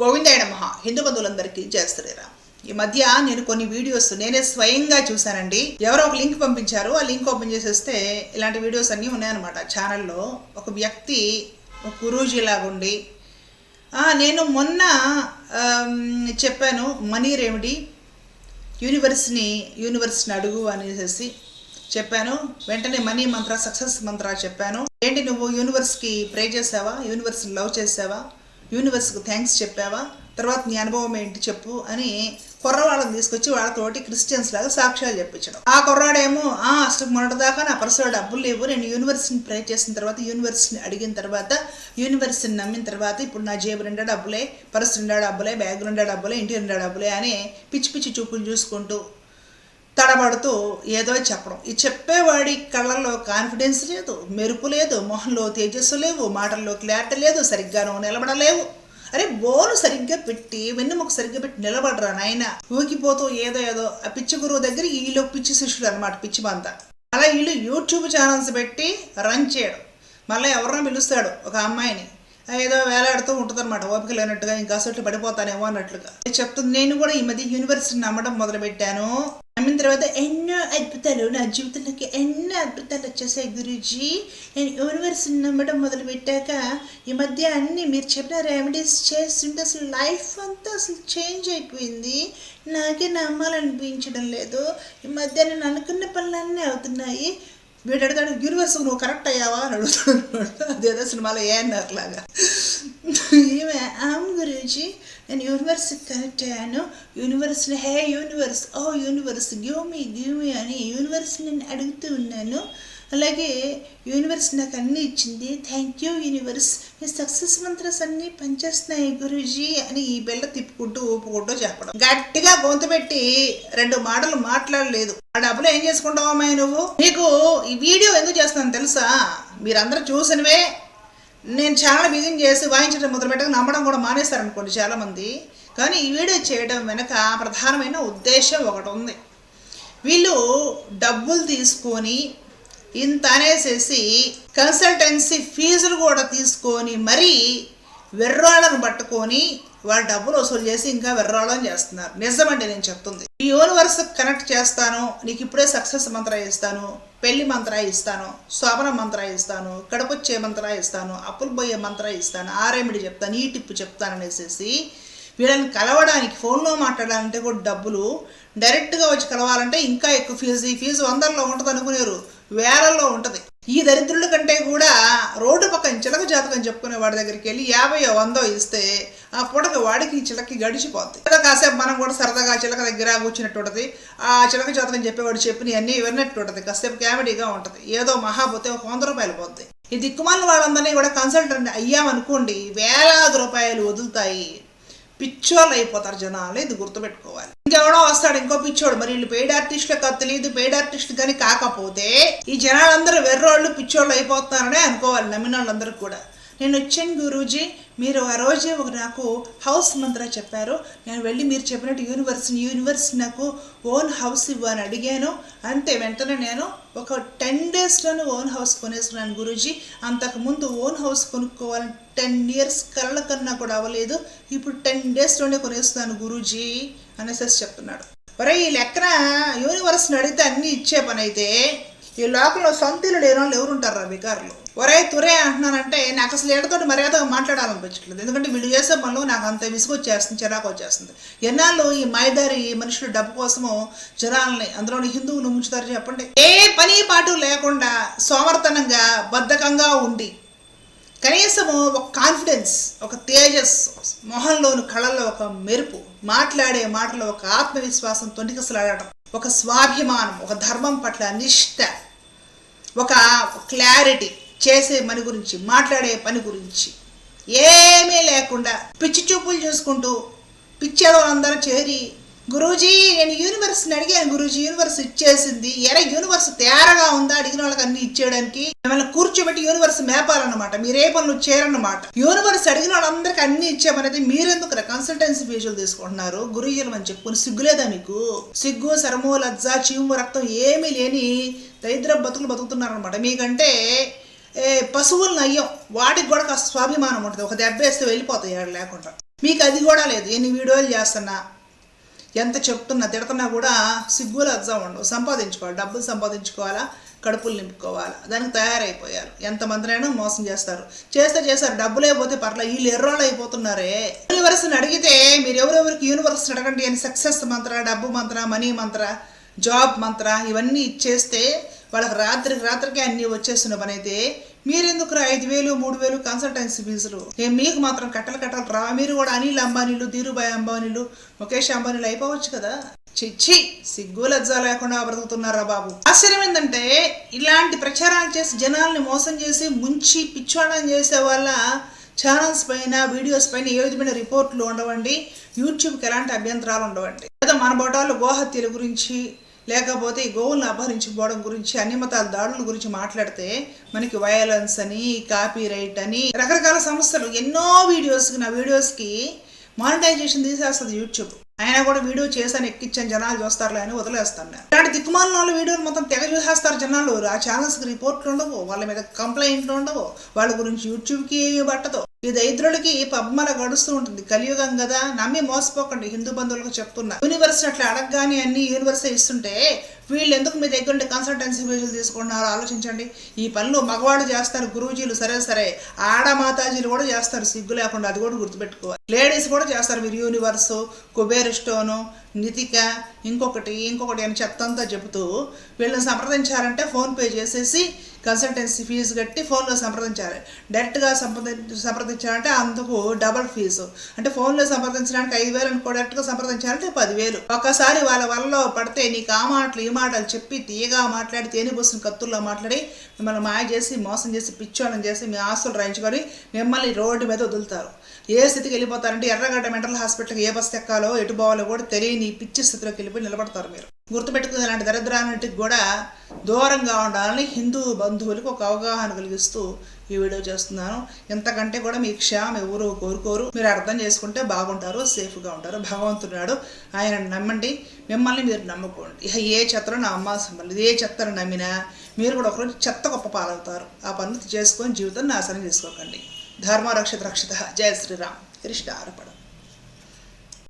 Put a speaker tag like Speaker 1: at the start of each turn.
Speaker 1: గోవిందాయ నమ. హిందూ బంధువులందరికీ జయ శ్రీరామ్. ఈ మధ్య నేను కొన్ని వీడియోస్ నేనే స్వయంగా చూశానండి. ఎవరో ఒక లింక్ పంపించారు. ఆ లింక్ ఓపెన్ చేసేస్తే ఇలాంటి వీడియోస్ అన్నీ ఉన్నాయన్నమాట. ఛానల్లో ఒక వ్యక్తి ఒక గురూజీ లాగుండి నేను మొన్న చెప్పాను మనీ రెమెడీ యూనివర్స్ని యూనివర్స్ని అడుగు అనేసి చెప్పాను. వెంటనే మనీ మంత్ర సక్సెస్ మంత్ర చెప్పాను. ఏంటి నువ్వు యూనివర్స్కి ప్రే చేసావా? యూనివర్స్ని లవ్ చేసావా? యూనివర్స్కి థ్యాంక్స్ చెప్పావా? తర్వాత నీ అనుభవం ఏంటి చెప్పు అని కుర్రవాళ్ళని తీసుకొచ్చి వాళ్ళతోటి క్రిస్టియన్స్ లాగా సాక్ష్యాలు చెప్పించడం. ఆ కుర్రాడేమో ఆ అసలు మొన్నటిదాకా నా పర్సులో డబ్బులు లేవు నేను యూనివర్స్ని ప్రే చేసిన తర్వాత యూనివర్స్ని అడిగిన తర్వాత యూనివర్స్ని నమ్మిన తర్వాత ఇప్పుడు నా జేబు నిండా డబ్బులే పర్సు నిండా డబ్బులే బ్యాగ్ నిండా డబ్బులే ఇంటి నిండా డబ్బులే అని పిచ్చి పిచ్చి చూపులు చూసుకుంటూ తడబడుతూ ఏదో చెప్పడం. ఈ చెప్పేవాడి కళ్ళల్లో కాన్ఫిడెన్స్ లేదు మెరుపు లేదు మొహంలో తేజస్సు లేవు మాటల్లో క్లారిటీ లేదు సరిగ్గాను నిలబడలేవు. అరే బోరు సరిగ్గా పెట్టి వెన్నెముక సరిగ్గా పెట్టి నిలబడరా నాయన? ఊకిపోతూ ఏదో ఏదో ఆ పిచ్చి గురువు దగ్గర ఈలో పిచ్చి శిష్యుడు అనమాట పిచ్చి బంత అలా వీళ్ళు యూట్యూబ్ ఛానల్స్ పెట్టి రన్ చేయడం. మళ్ళీ ఎవరినో పిలుస్తాడు ఒక అమ్మాయిని. ఏదో వేలాడుతూ ఉంటుంది అనమాట ఓపిక లేనట్టుగా ఇంకా అసలు పడిపోతానేమో అన్నట్లుగా. చెప్తుంది నేను కూడా ఈ మధ్య యూనివర్సిటీ నమ్మడం మొదలుపెట్టాను. నమ్మిన తర్వాత ఎన్నో అద్భుతాలు నా జీవితంలోకి ఎన్నో అద్భుతాలు వచ్చేసాయి గురూజీ నేను యూనివర్సిటీ నమ్మడం మొదలు పెట్టాక ఈ మధ్య అన్ని మీరు చెప్పిన రెమెడీస్ చేస్తుంటే అసలు లైఫ్ అంతా అసలు చేంజ్ అయిపోయింది నాకే నమ్మాలనిపించడం లేదు ఈ మధ్య నేను అనుకున్న పనులన్నీ అవుతున్నాయి వీడు అడుగుతాడు యూనివర్స్ నువ్వు కరెక్ట్ అయ్యావా అని అడుగుతాడు అదేదో సినిమాలో ఏ అన్నట్లాగా ఈమె ఆమె గురించి నేను యూనివర్స్ కనెక్ట్ అయ్యాను యూనివర్స్ని hey universe O universe give me give me అని యూనివర్స్ నేను అడుగుతూ ఉన్నాను అలాగే యూనివర్స్ నాకు అన్నీ ఇచ్చింది థ్యాంక్ యూ యూనివర్స్ మీ సక్సెస్ మంత్రస్ అన్నీ పనిచేస్తున్నాయి గురూజీ అని ఈ బిళ్ళ తిప్పుకుంటూ ఊపుకుంటూ చెప్పడం గట్టిగా గొంతు పెట్టి రెండు మాటలు మాట్లాడలేదు ఆ డబ్బులు ఏం చేసుకుంటావు అమ్మాయి నువ్వు నీకు ఈ వీడియో ఎందుకు చేస్తున్నాను తెలుసా మీరందరూ చూసినవే నేను చాలా బిజింగ్ చేసి వాయించడం మొదలుపెట్టక నమ్మడం కూడా మానేస్తారనుకోండి చాలామంది. కానీ ఈ వీడియో చేయడం వెనక ప్రధానమైన ఉద్దేశం ఒకటి ఉంది. వీళ్ళు డబ్బులు తీసుకొని ఇంత అనేసేసి కన్సల్టెన్సీ ఫీజులు కూడా తీసుకొని మరీ వెర్రాళ్ళను పట్టుకొని వాళ్ళ డబ్బులు వసూలు చేసి ఇంకా వెర్రాళ్ళం చేస్తున్నారు. నిజమండి నేను చెప్తుంది. ఈ యూనివర్స్ కనెక్ట్ చేస్తాను నీకు ఇప్పుడే సక్సెస్ మంత్ర ఇస్తాను పెళ్ళి మంత్ర ఇస్తాను శోభన మంత్ర ఇస్తాను కడపొచ్చే మంత్ర ఇస్తాను అప్పులు పోయే మంత్ర ఇస్తాను ఆరేమిడి చెప్తాను ఈ టిప్పు చెప్తాను అనేసి వీళ్ళని కలవడానికి ఫోన్లో మాట్లాడాలంటే కూడా డబ్బులు డైరెక్ట్గా వచ్చి కలవాలంటే ఇంకా ఎక్కువ ఫీజు ఈ ఫీజు వందల్లో ఉంటుంది అనుకునేరు వేలల్లో ఉంటుంది. ఈ దరిద్రుల కంటే కూడా రోడ్డు పక్కన చిలక జాతకం చెప్పుకునే వాడి దగ్గరికి వెళ్ళి యాభై వందో ఇస్తే ఆ పూటకి వాడికి ఈ చిలకి గడిచిపోద్ది. కాసేపు మనం కూడా సరదాగా చిలక దగ్గర కూర్చున్నట్టు ఉంటుంది. ఆ చిలక జాతకం చెప్పేవాడు చెప్పిన అన్నీ విన్నట్టు ఉంటుంది. కాసేపు కామెడీగా ఉంటుంది. ఏదో మహాపోతే ఒక వంద రూపాయలు పోద్ది. ఈ దిక్కుమాల వాళ్ళందరినీ కూడా కన్సల్టెంట్ అయ్యామనుకోండి వేలాది రూపాయలు వదులుతాయి. పిచ్చోళ్ళు అయిపోతారు జనాలు ఇది గుర్తుపెట్టుకోవాలి. ఇంకెవడో వస్తాడు ఇంకో పిచ్చోడు మరి వీళ్ళు పెయిడ్ ఆర్టిస్టులు కాదు తెలియదు పెయిడ్ ఆర్టిస్ట్ కానీ కాకపోతే ఈ జనాలందరూ వెర్రోళ్ళు పిచ్చోళ్ళు అయిపోతున్నారనే అనుకోవాలి నమ్మిన వాళ్ళందరూ కూడా. నేను వచ్చాను గురూజీ మీరు ఆ రోజే ఒక నాకు హౌస్ మంత్ర చెప్పారు. నేను వెళ్ళి మీరు చెప్పినట్టు యూనివర్స్ యూనివర్స్ నాకు ఓన్ హౌస్ ఇవ్వని అడిగాను. అంతే వెంటనే నేను ఒక టెన్ డేస్లోనే ఓన్ హౌస్ కొనేసుకున్నాను గురూజీ. అంతకుముందు ఓన్ హౌస్ కొనుక్కోవాలని టెన్ ఇయర్స్ కళ్ళ కన్నా కూడా అవ్వలేదు. ఇప్పుడు టెన్ డేస్లోనే కొనేస్తున్నాను గురూజీ అనేసి చెప్తున్నాడు. ఒరే ఈ లెక్కన యూనివర్స్ని అడిగితే అన్నీ ఇచ్చే పని అయితే ఈ లోకంలో సొంత ఇల్లు లేని వాళ్ళు ఎవరుంటారు రా వికారులు? ఒరే తురే అంటున్నానంటే నాకు అసలు ఏడతో మర్యాదగా మాట్లాడాలనిపించట్లేదు. ఎందుకంటే వీళ్ళు చేసే పనులు నాకు అంత విసుగొచ్చేస్తుంది చిరాకు వచ్చేస్తుంది. ఎన్నాళ్ళు ఈ మాయదారి మనుషులు డబ్బు కోసము జనాలని అందులోని హిందువులు ముంచుతారు చెప్పండి. ఏ పని పాటు లేకుండా సోమర్తనంగా బద్ధకంగా ఉండి కనీసము ఒక కాన్ఫిడెన్స్ ఒక తేజస్ మొహంలోని కళల్లో ఒక మెరుపు మాట్లాడే మాటలో ఒక ఆత్మవిశ్వాసం తొండికసలాడటం ఒక స్వాభిమానం ఒక ధర్మం పట్ల నిష్ఠ ఒక క్లారిటీ చేసే పని గురించి మాట్లాడే పని గురించి. ఏమీ లేకుండా పిచ్చి చూపులు చూసుకుంటూ పిచ్చేదో అందరూ చేరి గురూజీ నేను యూనివర్స్ని అడిగాను. గురూజీ యూనివర్స్ ఇచ్చేసింది. ఎరా యూనివర్స్ తేరగా ఉందా? అడిగిన వాళ్ళకి అన్ని ఇచ్చేయడానికి మిమ్మల్ని కూర్చోబెట్టి యూనివర్స్ మేపాలన్నమాట. మీరే పనులు చేయరన్నమాట యూనివర్స్ అడిగిన వాళ్ళందరికీ అన్ని ఇచ్చామనేది మీరెందుకు కన్సల్టెన్సీ ఫీజులు తీసుకుంటున్నారు? గురూజీలు అని చెప్పుకుని సిగ్గులేదా మీకు? సిగ్గు శరము లజ్జ చీము రక్తం ఏమీ లేని దరిద్ర బతుకులు బతుకుతున్నారనమాట మీకంటే ఏ, పశువులను అయ్యం వాటికి కూడా కాస్త స్వాభిమానం ఉంటుంది. ఒక దెబ్బ వేస్తే వెళ్ళిపోతాయి లేకుండా. మీకు అది కూడా లేదు. ఎన్ని వీడియోలు చేస్తున్నా. ఎంత చెప్తున్నా తిడుతున్నా కూడా సిగ్గులు అజ్జా ఉండవు. సంపాదించుకోవాలి. డబ్బులు సంపాదించుకోవాలా? కడుపులు నింపుకోవాలా? దానికి తయారైపోయారు. ఎంతమందినైనా మోసం చేస్తారు. చేస్తే చేస్తారు. డబ్బులు అయిపోతే పర్లే. వీళ్ళు ఎర్రోళ్ళు అయిపోతున్నారే. యూనివర్స్ని అడిగితే మీరు ఎవరెవరికి యూనివర్స్ అడగండి అని సక్సెస్ మంత్ర డబ్బు మంత్ర మనీ మంత్ర జాబ్ మంత్ర ఇవన్నీ ఇచ్చేస్తే వాళ్ళకి రాత్రికి రాత్రికి అన్నీ వచ్చేస్తున్న పని అయితే. మీరెందుకు ఐదు వేలు మూడు వేలు కన్సల్టెన్సీ ఫీజులు నేను మీకు మాత్రం కట్టలు కట్టలు రా. మీరు కూడా అనిల్ అంబానీలు ధీరుభాయ్ అంబానీలు ముఖేష్ అంబానీలు అయిపోవచ్చు కదా. చిచ్చి సిగ్గు లజ్జ లేకుండా బ్రతుకుతున్నారా బాబు? ఆశ్చర్యం ఏంటంటే ఇలాంటి ప్రచారాలు చేసి జనాల్ని మోసం చేసి ముంచి పిచ్చోళం చేసే వాళ్ళ ఛానల్స్ పైన వీడియోస్ పైన ఏ విధమైన రిపోర్ట్లు ఉండవండి? యూట్యూబ్కి ఎలాంటి అభ్యంతరాలు ఉండవండి? లేదా మన బొటాలు గోహత్యల గురించి లేకపోతే ఈ గోవులను అపహరించుకోవడం గురించి అన్ని మతాల దాడుల గురించి మాట్లాడితే మనకి వయలెన్స్ అని కాపీ రైట్ అని రకరకాల సంస్థలు ఎన్నో వీడియోస్కి నా వీడియోస్కి మానిటైజేషన్ తీసేస్తుంది యూట్యూబ్ అయినా కూడా వీడియో చేశాను ఎక్కించాను జనాలు చూస్తారులే అని వదిలేస్తాను నేను. ఇలాంటి దిక్కుమాలిన వాళ్ళ వీడియోలు మొత్తం తెగ చూసేస్తారు జనాలు. ఆ ఛానల్స్కి రిపోర్ట్లు ఉండవు వాళ్ళ మీద కంప్లైంట్లు ఉండవు వాళ్ళ గురించి యూట్యూబ్కి ఏమి పట్టదు ఈ దరిద్రులకి పద్మల గడుస్తూ ఉంటుంది. కలియుగం కదా. నమ్మి మోసపోకండి. హిందూ బంధువులకు చెప్తున్నా యూనివర్స్ అట్లా అడగగానే అన్ని యూనివర్సే ఇస్తుంటే వీళ్ళు ఎందుకు మీ దగ్గర ఉండే కన్సల్టెన్సీ ఫీజులు తీసుకుంటున్నారో ఆలోచించండి. ఈ పనులు మగవాళ్ళు చేస్తారు గురూజీలు సరే సరే. ఆడ మాతాజీలు కూడా చేస్తారు సిగ్గు లేకుండా అది కూడా గుర్తుపెట్టుకోవాలి. లేడీస్ కూడా చేస్తారు మీరు యూనివర్స్ కుబేర్ స్టోను నితిక ఇంకొకటి ఇంకొకటి అని చెత్తంతా చెబుతూ వీళ్ళని సంప్రదించాలంటే ఫోన్పే చేసేసి కన్సల్టెన్సీ ఫీజు కట్టి ఫోన్లో సంప్రదించాలి. డైరెక్ట్గా సంప్రది సంప్రదించాలంటే అందుకు డబల్ ఫీజు అంటే ఫోన్లో సంప్రదించడానికి ఐదు వేలు అనుకో డైరెక్ట్గా సంప్రదించాలంటే పదివేలు. ఒక్కసారి వాళ్ళ వల్ల పడితే నీకు ఆ మాటలు ఈ మాటలు చెప్పి తీయగా మాట్లాడి తేనె పోసిన కత్తుల్లో మాట్లాడి మిమ్మల్ని మాయ చేసి మోసం చేసి పిచ్చోళం చేసి మీ ఆస్తులు రాయించుకొని మిమ్మల్ని రోడ్డు మీద వదులుతారు. ఏ స్థితికి వెళ్ళిపోతారంటే ఎర్రగడ్డ మెంటల్ హాస్పిటల్కి ఏ బస్ ఎక్కాలో ఎటు పోవాలో కూడా తెలియని పిచ్చి స్థితిలోకి వెళ్ళిపోయి నిలబడతారు మీరు. గుర్తుపెట్టుకుని ఇలాంటి దరిద్రాన్నిటికి కూడా దూరంగా ఉండాలని హిందూ బంధువులకు ఒక అవగాహన కలిగిస్తూ ఈ వీడియో చేస్తున్నాను. ఇంతకంటే కూడా మీ క్షేమం ఎవరు కోరుకోరు. మీరు అర్థం చేసుకుంటే బాగుంటారు సేఫ్గా ఉంటారు. భగవంతున్నాడు ఆయన నమ్మండి. మిమ్మల్ని మీరు నమ్ముకోండి. ఇక ఏ చెత్తను నా అమ్మ సంబంధం ఏ చెత్తను నమ్మినా మీరు కూడా ఒకరోజు చెత్త గొప్ప పాలవుతారు. ఆ పనులు చేసుకొని జీవితం నాశనం చేసుకోకండి. ధర్మరక్షిత రక్షిత. జయ శ్రీరామ్. కృష్ణ ఆరపడం.